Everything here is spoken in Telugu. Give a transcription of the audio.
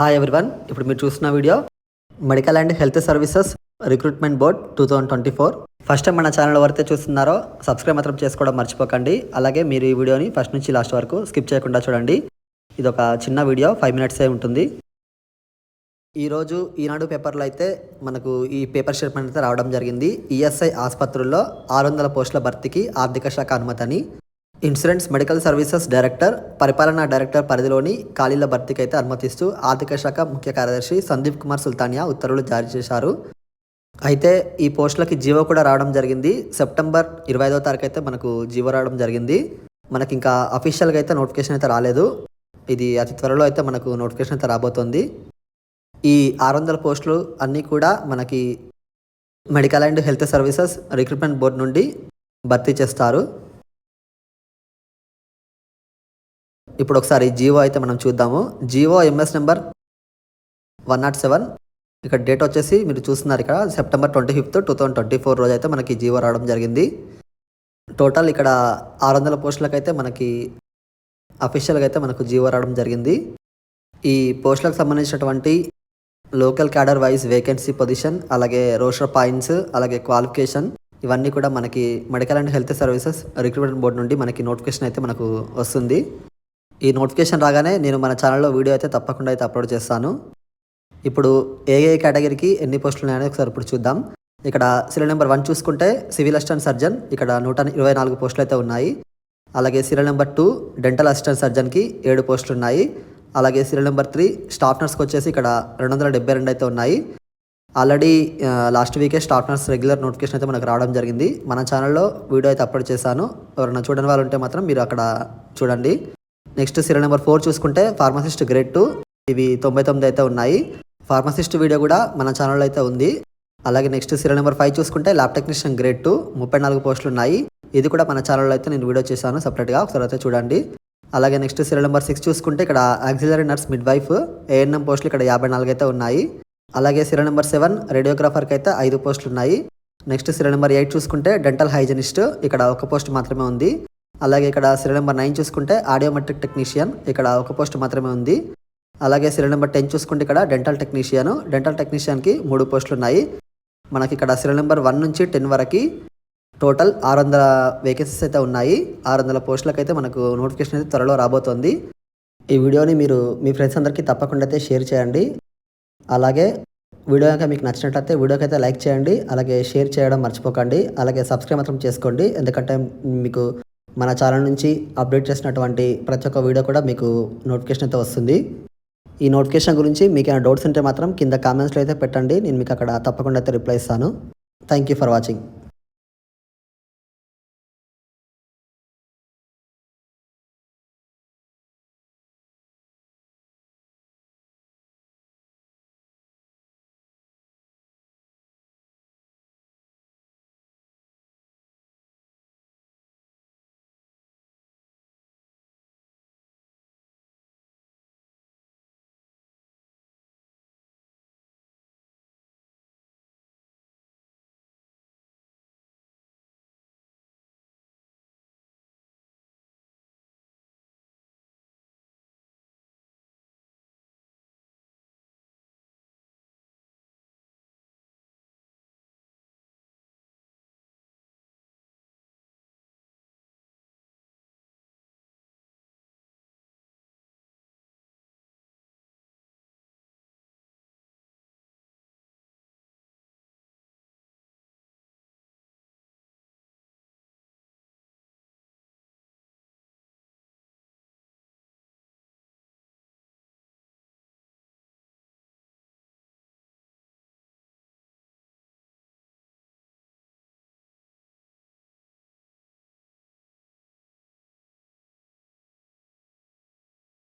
హాయ్ ఎవ్రీవన్ ఇప్పుడు మీరు చూస్తున్న video medical and health services recruitment board two thousand twenty four first time మన ఛానల్ ఎవరైతే చూస్తున్నారో సబ్స్క్రైబ్ మాత్రం చేసుకోవడం మర్చిపోకండి. అలాగే మీరు ఈ వీడియోని ఫస్ట్ నుంచి లాస్ట్ వరకు స్కిప్ చేయకుండా చూడండి. ఇది ఒక చిన్న వీడియో ఫైవ్ మినిట్సే ఉంటుంది. ఈరోజు ఈనాడు పేపర్లో అయితే మనకు ఈ పేపర్ స్టేట్మెంట్ అయితే రావడం జరిగింది. ఈఎస్ఐ ఆసుపత్రుల్లో ఆరు వందల పోస్టుల భర్తీకి ఆర్థిక శాఖ అనుమతిని ఇన్సూరెన్స్ మెడికల్ సర్వీసెస్ డైరెక్టర్ పరిపాలనా డైరెక్టర్ పరిధిలోని ఖాళీల భర్తీకి అయితే అనుమతిస్తూ ఆర్థిక శాఖ ముఖ్య కార్యదర్శి సందీప్ కుమార్ సుల్తానియా ఉత్తర్వులు జారీ చేశారు. అయితే ఈ పోస్టులకి జీవో కూడా రావడం జరిగింది. సెప్టెంబర్ ఇరవై ఐదో తారీఖు అయితే మనకు జీవో రావడం జరిగింది. మనకి ఇంకా అఫీషియల్గా అయితే నోటిఫికేషన్ అయితే రాలేదు. ఇది అతి త్వరలో అయితే మనకు నోటిఫికేషన్ అయితే రాబోతోంది. ఈ ఆరు వందల పోస్టులు అన్నీ కూడా మనకి medical and health services recruitment board నుండి భర్తీ చేస్తారు. ఇప్పుడు ఒకసారి జియో అయితే మనం చూద్దాము. GO MS number one nought seven ఇక్కడ డేట్ వచ్చేసి మీరు చూస్తున్నారు ఇక్కడ September twenty fifth two thousand twenty four రోజు అయితే మనకి జియో రావడం జరిగింది. టోటల్ ఇక్కడ ఆరు వందల పోస్టులకైతే మనకి అఫీషియల్గా అయితే మనకు జియో రావడం జరిగింది. ఈ పోస్టులకు సంబంధించినటువంటి local cadre wise vacancy position అలాగే రోషర్ పాయింట్స్ అలాగే క్వాలిఫికేషన్ ఇవన్నీ కూడా మనకి medical and health services recruitment board నుండి మనకి నోటిఫికేషన్ అయితే మనకు వస్తుంది. ఈ నోటిఫికేషన్ రాగానే నేను మన ఛానల్లో వీడియో అయితే తప్పకుండా అయితే అప్లోడ్ చేస్తాను. ఇప్పుడు ఏ ఏ కేటగిరీకి ఎన్ని పోస్టులు ఉన్నాయని ఒకసారి ఇప్పుడు చూద్దాం. ఇక్కడ సీరియల్ నెంబర్ వన్ చూసుకుంటే సివిల్ అసిస్టెంట్ సర్జన్ ఇక్కడ నూట ఇరవై నాలుగు పోస్టులు అయితే ఉన్నాయి. అలాగే serial number two dental assistant సర్జన్కి ఏడు పోస్టులు ఉన్నాయి. అలాగే సీరియల్ నెంబర్ త్రీ స్టాఫ్ నర్స్కి వచ్చేసి ఇక్కడ రెండు వందల డెబ్బై రెండు అయితే ఉన్నాయి. ఆల్రెడీ లాస్ట్ వీకే స్టాఫ్ నర్స్ రెగ్యులర్ నోటిఫికేషన్ అయితే మనకు రావడం జరిగింది. మన ఛానల్లో వీడియో అయితే అప్లోడ్ చేశాను. ఎవరైనా చూడని వాళ్ళు ఉంటే మాత్రం మీరు అక్కడ చూడండి. నెక్స్ట్ సీరియల్ నెంబర్ ఫోర్ చూసుకుంటే ఫార్మసిస్ట్ గ్రేడ్ టూ. ఇవి తొంభై తొమ్మిది అయితే ఉన్నాయి. ఫార్మసిస్ట్ వీడియో కూడా మన ఛానల్లో అయితే ఉంది. అలాగే నెక్స్ట్ సీరియల్ నెంబర్ ఫైవ్ చూసుకుంటే ల్యాబ్ టెక్నీషియన్ గ్రేడ్ టూ. ముప్పై నాలుగు పోస్టులు ఉన్నాయి. ఇది కూడా మన ఛానల్లో అయితే నేను వీడియో చేశాను సపరేట్గా ఒకసారి అయితే చూడండి. అలాగే నెక్స్ట్ సీరియల్ నెంబర్ సిక్స్ చూసుకుంటే ఇక్కడ auxiliary nurse midwife ANM పోస్టులు ఇక్కడ యాభై నాలుగు అయితే ఉన్నాయి. అలాగే సీరియల్ నెంబర్ సెవెన్ రేడియోగ్రాఫర్కి అయితే ఐదు పోస్టులు ఉన్నాయి. నెక్స్ట్ సీరియల్ నెంబర్ ఎయిట్ చూసుకుంటే డెంటల్ హైజనిస్ట్ ఇక్కడ ఒక పోస్ట్ మాత్రమే ఉంది. అలాగే ఇక్కడ సీరియల్ నెంబర్ నైన్ చూసుకుంటే ఆడియోమెట్రిక్ టెక్నీషియన్ ఇక్కడ ఒక పోస్ట్ మాత్రమే ఉంది. అలాగే సీరియల్ నెంబర్ టెన్ చూసుకుంటే ఇక్కడ డెంటల్ టెక్నీషియన్ డెంటల్ టెక్నీషియన్కి మూడు పోస్టులు ఉన్నాయి. మనకి ఇక్కడ సీరియల్ నెంబర్ వన్ నుంచి టెన్ వరకు టోటల్ ఆరు వందల వేకెన్సీస్ అయితే ఉన్నాయి. ఆరు వందల పోస్టులకైతే మనకు నోటిఫికేషన్ అయితే త్వరలో రాబోతోంది. ఈ వీడియోని మీరు మీ ఫ్రెండ్స్ అందరికీ తప్పకుండా అయితే షేర్ చేయండి. అలాగే వీడియో కనుక మీకు నచ్చినట్లయితే వీడియోకి అయితే లైక్ చేయండి. అలాగే షేర్ చేయడం మర్చిపోకండి. అలాగే సబ్స్క్రైబ్ మాత్రం చేసుకోండి. ఎందుకంటే మీకు మన ఛానల్ నుంచి అప్డేట్ చేసినటువంటి ప్రతి ఒక్క వీడియో కూడా మీకు నోటిఫికేషన్ అయితే వస్తుంది. ఈ నోటిఫికేషన్ గురించి మీకు ఏమైనా డౌట్స్ ఉంటే మాత్రం కింద కామెంట్స్లో అయితే పెట్టండి. నేను మీకు అక్కడ తప్పకుండా అయితే రిప్లై ఇస్తాను. Thank you for watching